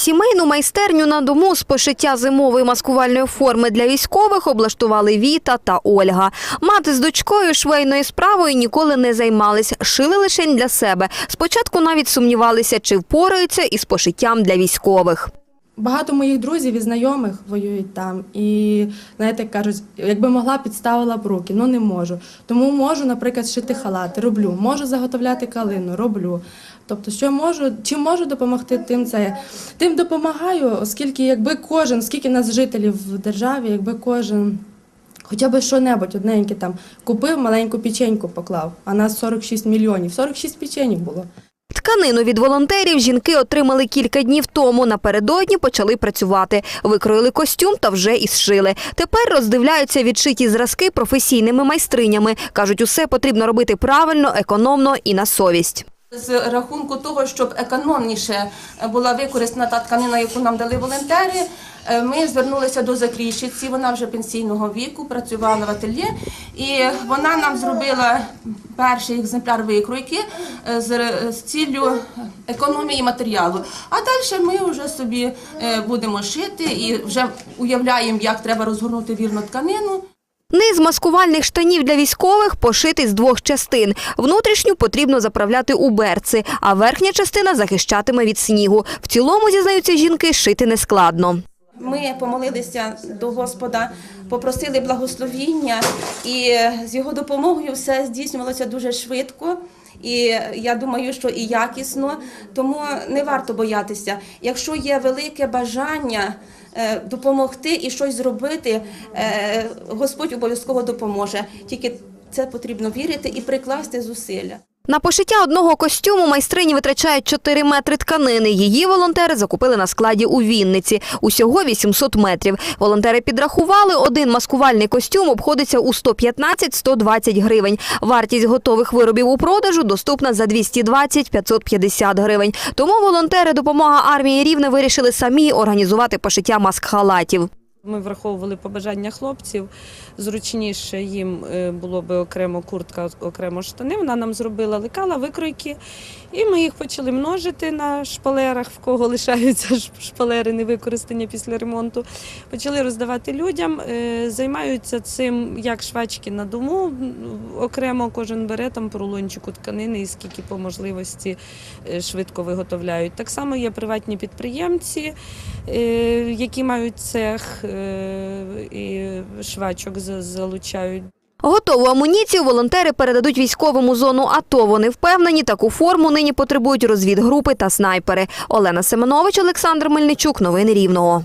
Сімейну майстерню на дому з пошиття зимової маскувальної форми для військових облаштували Віта та Ольга. Мати з дочкою швейною справою ніколи не займались, шили лише для себе. Спочатку навіть сумнівалися, чи впораються із пошиттям для військових. Багато моїх друзів і знайомих воюють там. І знаєте, кажуть, якби могла, підставила б руки. Ну не можу. Тому можу, наприклад, шити халати, роблю. Можу заготовляти калину, роблю. Тобто, що можу, чим можу допомогти, тим це тим допомагаю, оскільки якби кожен, скільки нас жителів в державі, якби кожен. Хоча б що-небудь одненьке там купив, маленьку печеньку поклав, а нас 46 мільйонів. 46 печеньок було. Тканину від волонтерів жінки отримали кілька днів тому. Напередодні почали працювати. Викроїли костюм та вже і зшили. Тепер роздивляються відшиті зразки професійними майстринями. Кажуть, усе потрібно робити правильно, економно і на совість. З рахунку того, щоб економніше була використана та тканина, яку нам дали волонтери, ми звернулися до закрійщиці. Вона вже пенсійного віку, працювала в ательє, і вона нам зробила перший екземпляр викройки е, з, з ціллю економії матеріалу. А далі ми вже собі е, будемо шити і вже уявляємо, як треба розгорнути вірно тканину. Низ маскувальних штанів для військових пошитий з двох частин. Внутрішню потрібно заправляти у берци, а верхня частина захищатиме від снігу. В цілому, зізнаються жінки, шити нескладно. Ми помолилися до Господа, попросили благословіння, і з його допомогою все здійснювалося дуже швидко. І я думаю, що і якісно, тому не варто боятися. Якщо є велике бажання е, допомогти і щось зробити, е, Господь обов'язково допоможе. Тільки це потрібно вірити і прикласти зусилля. На пошиття одного костюму майстрині витрачають 4 метри тканини. Її волонтери закупили на складі у Вінниці. Усього 800 метрів. Волонтери підрахували, один маскувальний костюм обходиться у 115-120 гривень. Вартість готових виробів у продажу доступна за 220-550 гривень. Тому волонтери допомога армії Рівне вирішили самі організувати пошиття маск-халатів. Ми враховували побажання хлопців. Зручніше їм е, було би окремо куртка, окремо штани. Вона нам зробила лекала, викройки, і ми їх почали множити на шпалерах, в кого лишаються шпалери невикористані після ремонту. Почали роздавати людям. Е, Займаються цим як швачки на дому. Окремо кожен бере там по рулончику тканини і скільки по можливості е, швидко виготовляють. Так само є приватні підприємці, які мають цех і швачок залучають. Готову амуніцію волонтери передадуть військовому зону АТО. Вони впевнені, таку форму нині потребують розвідгрупи та снайпери. Олена Семенович, Олександр Мельничук. Новини Рівного.